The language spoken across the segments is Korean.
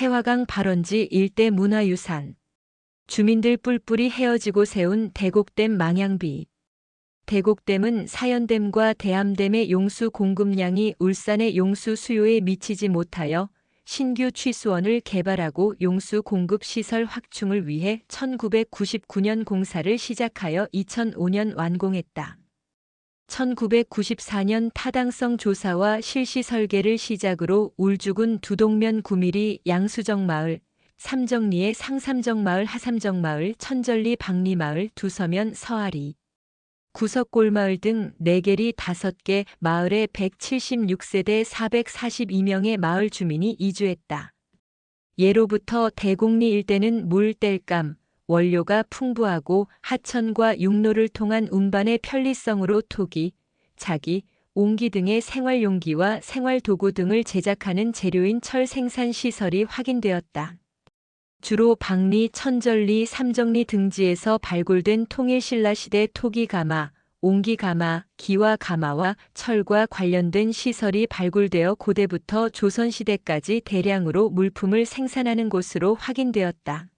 태화강 발원지 일대 문화유산. 주민들 뿔뿔이 헤어지고 세운 대곡댐 망향비. 대곡댐은 사연댐과 대암댐의 용수 공급량이 울산의 용수 수요에 미치지 못하여 신규 취수원을 개발하고 용수 공급 시설 확충을 위해 1999년 공사를 시작하여 2005년 완공했다. 1994년 타당성 조사와 실시 설계를 시작으로 울주군 두동면 9mm 양수정 마을, 삼정리의 상삼정 마을 하삼정 마을 천절리 박리 마을 두서면 서아리, 구석골 마을 등 4개리 5개 마을에 176세대 442명의 마을 주민이 이주했다. 예로부터 대곡리 일대는 물 땔감, 원료가 풍부하고 하천과 육로를 통한 운반의 편리성으로 토기, 자기, 옹기 등의 생활용기와 생활도구 등을 제작하는 재료인 철 생산 시설이 확인되었다. 주로 박리, 천절리, 삼정리 등지에서 발굴된 통일신라 시대 토기 가마, 옹기 가마, 기와 가마와 철과 관련된 시설이 발굴되어 고대부터 조선시대까지 대량으로 물품을 생산하는 곳으로 확인되었다.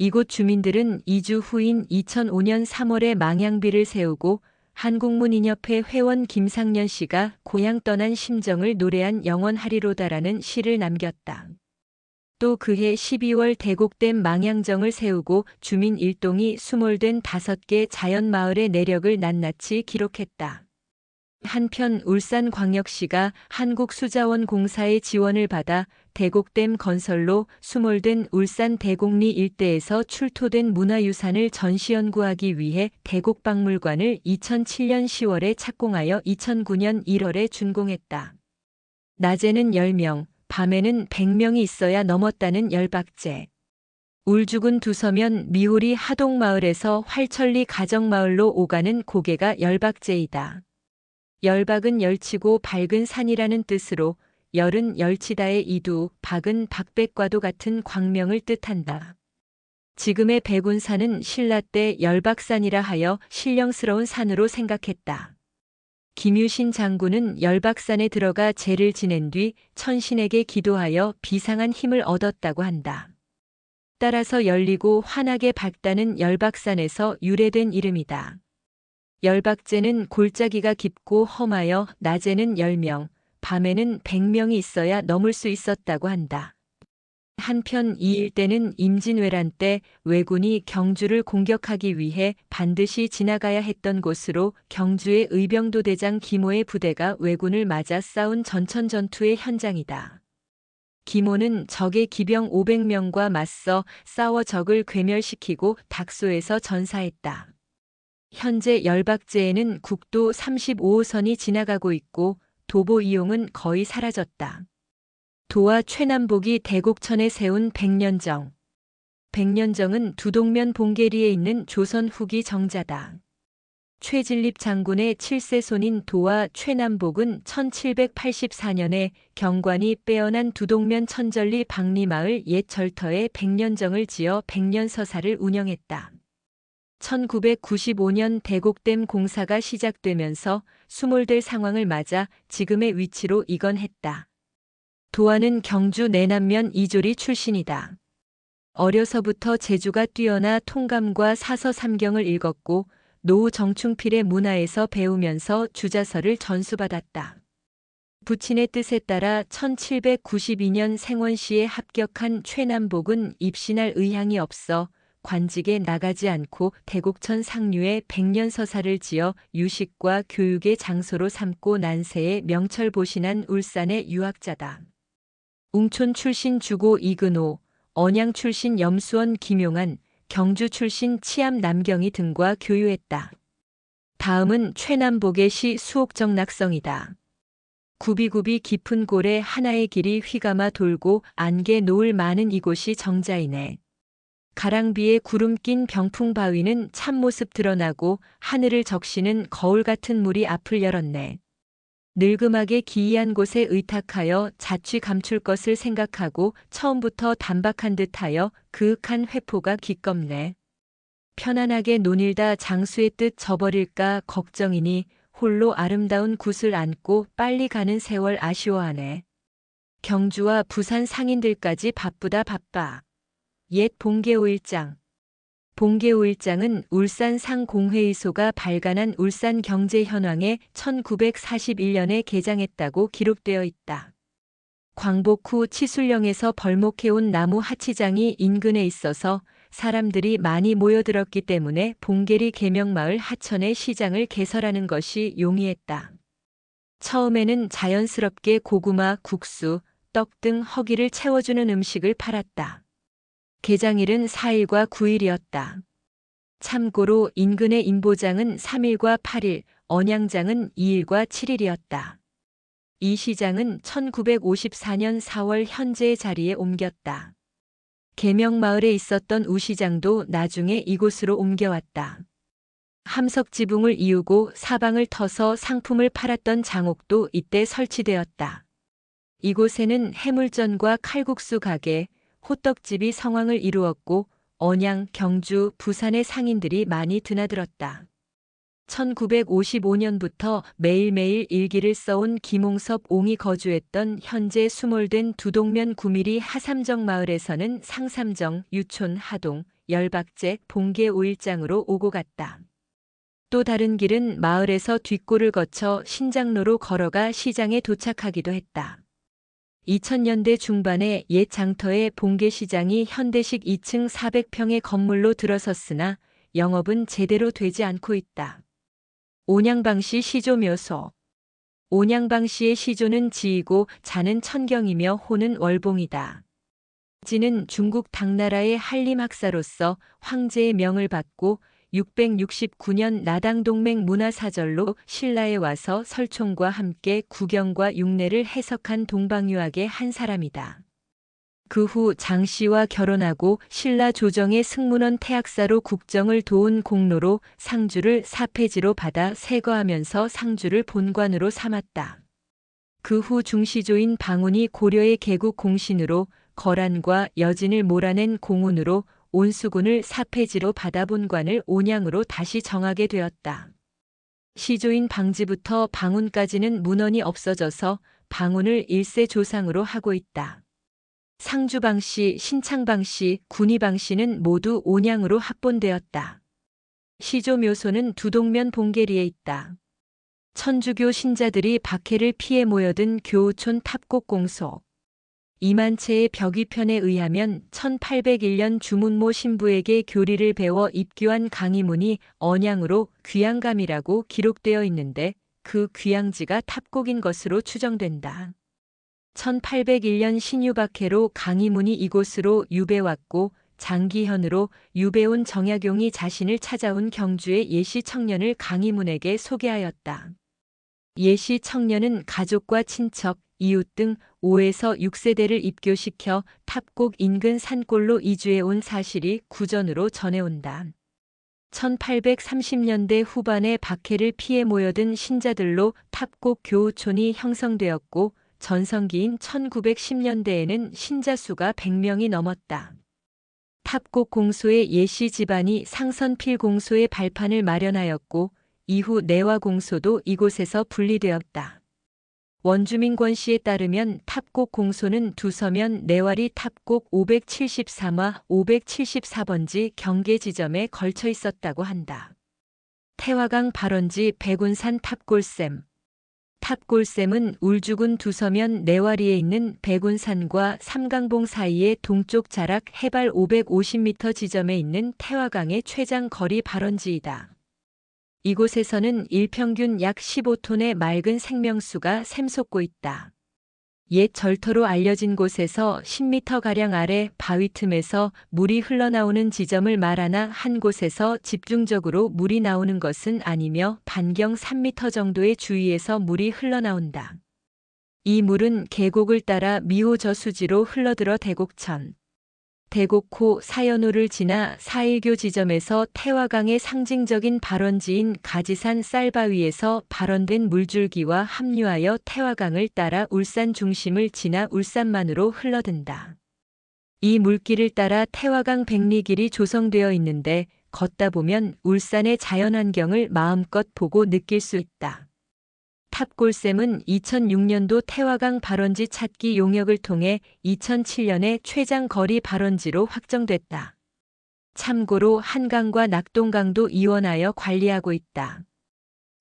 이곳 주민들은 이주 후인 2005년 3월에 망향비를 세우고 한국문인협회 회원 김상년 씨가 고향 떠난 심정을 노래한 영원하리로다라는 시를 남겼다. 또 그해 12월 대곡댐 망향정을 세우고 주민 일동이 수몰된 다섯 개 자연마을의 내력을 낱낱이 기록했다. 한편 울산광역시가 한국수자원공사의 지원을 받아 대곡댐 건설로 수몰된 울산 대곡리 일대에서 출토된 문화유산을 전시연구하기 위해 대곡박물관을 2007년 10월에 착공하여 2009년 1월에 준공했다. 낮에는 10명, 밤에는 100명이 있어야 넘었다는 열박제. 울주군 두서면 미호리 하동마을에서 활천리 가정마을로 오가는 고개가 열박제이다. 열박은 열치고 밝은 산이라는 뜻으로 열은 열치다의 이두, 박은 박백과도 같은 광명을 뜻한다. 지금의 백운산은 신라 때 열박산이라 하여 신령스러운 산으로 생각했다. 김유신 장군은 열박산에 들어가 제를 지낸 뒤 천신에게 기도하여 비상한 힘을 얻었다고 한다. 따라서 열리고 환하게 밝다는 열박산에서 유래된 이름이다. 열박제는 골짜기가 깊고 험하여 낮에는 10명, 밤에는 100명이 있어야 넘을 수 있었다고 한다. 한편 이 일대는 임진왜란 때 왜군이 경주를 공격하기 위해 반드시 지나가야 했던 곳으로 경주의 의병도 대장 기모의 부대가 왜군을 맞아 싸운 전천 전투의 현장이다. 기모는 적의 기병 500명과 맞서 싸워 적을 괴멸시키고 닥소에서 전사했다. 현재 열박제에는 국도 35호선이 지나가고 있고 도보 이용은 거의 사라졌다. 도와 최남복이 대곡천에 세운 백년정. 백년정은 두동면 봉계리에 있는 조선 후기 정자다. 최진립 장군의 7세 손인 도와 최남복은 1784년에 경관이 빼어난 두동면 천절리 박리마을 옛 절터에 백년정을 지어 백년서사를 운영했다. 1995년 대곡댐 공사가 시작되면서 수몰될 상황을 맞아 지금의 위치로 이건했다. 도안은 경주 내남면 이조리 출신이다. 어려서부터 재주가 뛰어나 통감과 사서 삼경을 읽었고 노후 정충필의 문화에서 배우면서 주자서를 전수받았다. 부친의 뜻에 따라 1792년 생원시에 합격한 최남복은 입신할 의향이 없어 관직에 나가지 않고 대곡천 상류에 백년서사를 지어 유식과 교육의 장소로 삼고 난세에 명철보신한 울산의 유학자다. 웅촌 출신 주고 이근호, 언양 출신 염수원 김용한, 경주 출신 치암 남경희 등과 교유했다. 다음은 최남복의 시 수옥정 낙성이다. 구비구비 깊은 골에 하나의 길이 휘감아 돌고 안개 노을 많은 이곳이 정자이네. 가랑비에 구름 낀 병풍 바위는 참모습 드러나고 하늘을 적시는 거울 같은 물이 앞을 열었네. 늙음하게 기이한 곳에 의탁하여 자취 감출 것을 생각하고 처음부터 단박한 듯하여 그윽한 회포가 기껍네. 편안하게 논일다 장수의 뜻 저버릴까 걱정이니 홀로 아름다운 굿을 안고 빨리 가는 세월 아쉬워하네. 경주와 부산 상인들까지 바쁘다 바빠. 옛 봉계 5일장. 봉계 5일장은 울산 상공회의소가 발간한 울산 경제 현황에 1941년에 개장했다고 기록되어 있다. 광복 후 치술령에서 벌목해온 나무 하치장이 인근에 있어서 사람들이 많이 모여들었기 때문에 봉계리 계명마을 하천에 시장을 개설하는 것이 용이했다. 처음에는 자연스럽게 고구마, 국수, 떡 등 허기를 채워주는 음식을 팔았다. 개장일은 4일과 9일이었다. 참고로 인근의 인보장은 3일과 8일, 언양장은 2일과 7일이었다. 이 시장은 1954년 4월 현재의 자리에 옮겼다. 계명마을에 있었던 우시장도 나중에 이곳으로 옮겨왔다. 함석 지붕을 이우고 사방을 터서 상품을 팔았던 장옥도 이때 설치되었다. 이곳에는 해물전과 칼국수 가게, 호떡집이 성황을 이루었고 언양, 경주, 부산의 상인들이 많이 드나들었다. 1955년부터 매일매일 일기를 써온 김홍섭 옹이 거주했던 현재 수몰된 두동면 9mm 하삼정 마을에서는 상삼정, 유촌, 하동, 열박제, 봉계 5일장으로 오고 갔다. 또 다른 길은 마을에서 뒷골을 거쳐 신장로로 걸어가 시장에 도착하기도 했다. 2000년대 중반에 옛 장터의 봉계시장이 현대식 2층 400평의 건물로 들어섰으나 영업은 제대로 되지 않고 있다. 온양방시 시조 묘소 온양방시의 시조는 지이고 자는 천경이며 호는 월봉이다. 지는 중국 당나라의 한림학사로서 황제의 명을 받고 669년 나당동맹 문화사절로 신라에 와서 설총과 함께 구경과 육례를 해석한 동방유학의 한 사람이다. 그 후 장씨와 결혼하고 신라 조정의 승문원 태학사로 국정을 도운 공로로 상주를 사패지로 받아 세거하면서 상주를 본관으로 삼았다. 그 후 중시조인 방운이 고려의 개국 공신으로 거란과 여진을 몰아낸 공운으로 온수군을 사패지로 받아 본관을 온양으로 다시 정하게 되었다. 시조인 방지부터 방운까지는 문헌이 없어져서 방운을 일세 조상으로 하고 있다. 상주방씨, 신창방씨, 군의방씨는 모두 온양으로 합본되었다. 시조묘소는 두동면 봉계리에 있다. 천주교 신자들이 박해를 피해 모여든 교우촌 탑곡공소. 이만채의 벽위편에 의하면 1801년 주문모 신부에게 교리를 배워 입교한 강희문이 언양으로 귀양감이라고 기록되어 있는데 그 귀양지가 탑곡인 것으로 추정된다. 1801년 신유박해로 강희문이 이곳으로 유배왔고 장기현으로 유배온 정약용이 자신을 찾아온 경주의 예시 청년을 강희문에게 소개하였다. 예시 청년은 가족과 친척, 이웃 등 5에서 6세대를 입교시켜 탑곡 인근 산골로 이주해 온 사실이 구전으로 전해온다. 1830년대 후반에 박해를 피해 모여든 신자들로 탑곡 교우촌이 형성되었고 전성기인 1910년대에는 신자 수가 100명이 넘었다. 탑곡 공소의 예시 집안이 상선필 공소의 발판을 마련하였고 이후 내화 공소도 이곳에서 분리되었다. 원주민 권 씨에 따르면 탑곡 공소는 두 서면 내활이 탑곡 573화 574번지 경계 지점에 걸쳐 있었다고 한다. 태화강 발원지 백운산 탑골샘 탑골샘은 울주군 두서면 내와리에 있는 백운산과 삼강봉 사이의 동쪽 자락 해발 550m 지점에 있는 태화강의 최장 거리 발원지이다. 이곳에서는 일평균 약 15톤의 맑은 생명수가 샘솟고 있다. 옛 절터로 알려진 곳에서 10m가량 아래 바위 틈에서 물이 흘러나오는 지점을 말하나 한 곳에서 집중적으로 물이 나오는 것은 아니며 반경 3m 정도의 주위에서 물이 흘러나온다. 이 물은 계곡을 따라 미호 저수지로 흘러들어 대곡천, 대곡호 사연호를 지나 사일교 지점에서 태화강의 상징적인 발원지인 가지산 쌀바위에서 발원된 물줄기와 합류하여 태화강을 따라 울산 중심을 지나 울산만으로 흘러든다. 이 물길을 따라 태화강 백리길이 조성되어 있는데 걷다 보면 울산의 자연환경을 마음껏 보고 느낄 수 있다. 탑골쌤은 2006년도 태화강 발원지 찾기 용역을 통해 2007년에 최장 거리 발원지로 확정됐다. 참고로 한강과 낙동강도 이원하여 관리하고 있다.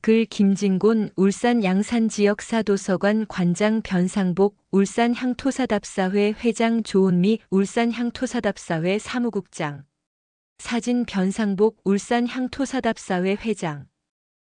글 김진곤 울산 양산지역 사도서관 관장 변상복 울산 향토사답사회 회장 조은미 울산 향토사답사회 사무국장 사진 변상복 울산 향토사답사회 회장